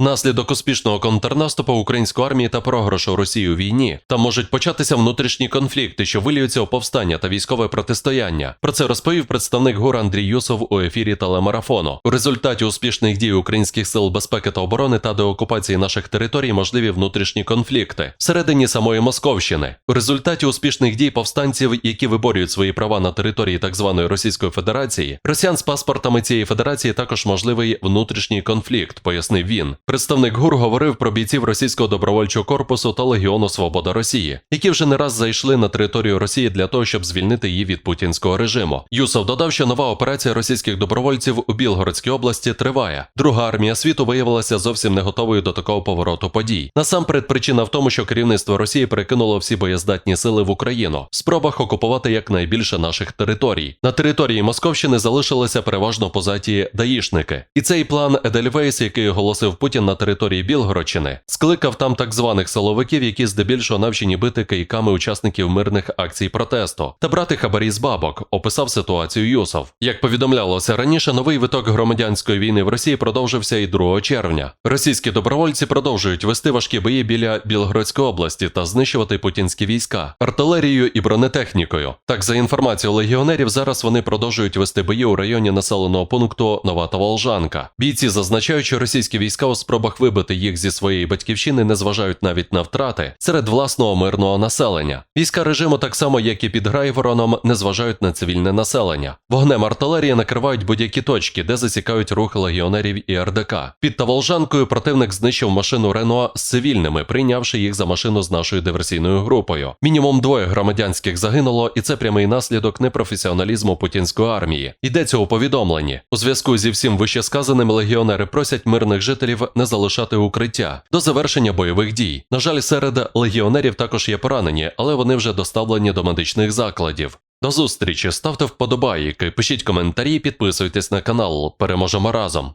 Наслідок успішного контрнаступу української армії та програшу Росії у війні там можуть початися внутрішні конфлікти, що виліються у повстання та військове протистояння. Про це розповів представник ГУР Андрій Юсов у ефірі телемарафону. У результаті успішних дій українських сил безпеки та оборони та деокупації наших територій можливі внутрішні конфлікти всередині самої Московщини. У результаті успішних дій повстанців, які виборюють свої права на території так званої Російської Федерації, росіян з паспортами цієї федерації також можливий внутрішній конфлікт, пояснив він. Представник ГУР говорив про бійців російського добровольчого корпусу та Легіону Свобода Росії, які вже не раз зайшли на територію Росії для того, щоб звільнити її від путінського режиму. Юсов додав, що нова операція російських добровольців у Білгородській області триває. Друга армія світу виявилася зовсім не готовою до такого повороту подій. Насамперед, причина в тому, що керівництво Росії перекинуло всі боєздатні сили в Україну в спробах окупувати якнайбільше наших територій. На території Московщини залишилися переважно позаті даїшники. І цей план Едельвейс, який оголосив Путін на території Білгородщини, скликав там так званих силовиків, які здебільшого навчені бити кийками учасників мирних акцій протесту та брати хабарі з бабок, описав ситуацію Юсов. Як повідомлялося раніше, новий виток громадянської війни в Росії продовжився і 2 червня. Російські добровольці продовжують вести важкі бої біля Білгородської області та знищувати путінські війська артилерією і бронетехнікою. Так, за інформацією легіонерів, зараз вони продовжують вести бої у районі населеного пункту Нова та Волжанка. Бійці зазначають, що російські війська у спробах вибити їх зі своєї батьківщини не зважають навіть на втрати серед власного мирного населення. Війська режиму, так само як і під Грайвороном, не зважають на цивільне населення. Вогнем артилерії накривають будь-які точки, де засікають рух легіонерів і РДК. Під Таволжанкою противник знищив машину Рено з цивільними, прийнявши їх за машину з нашою диверсійною групою. Мінімум двоє громадянських загинуло, і це прямий наслідок непрофесіоналізму путінської армії. Йдеться у повідомленні. У зв'язку зі всім вищесказаним легіонери просять мирних жителів не залишати укриття до завершення бойових дій. На жаль, серед легіонерів також є поранені, але вони вже доставлені до медичних закладів. До зустрічі, ставте вподобайки, пишіть коментарі, підписуйтесь на канал. Переможемо разом.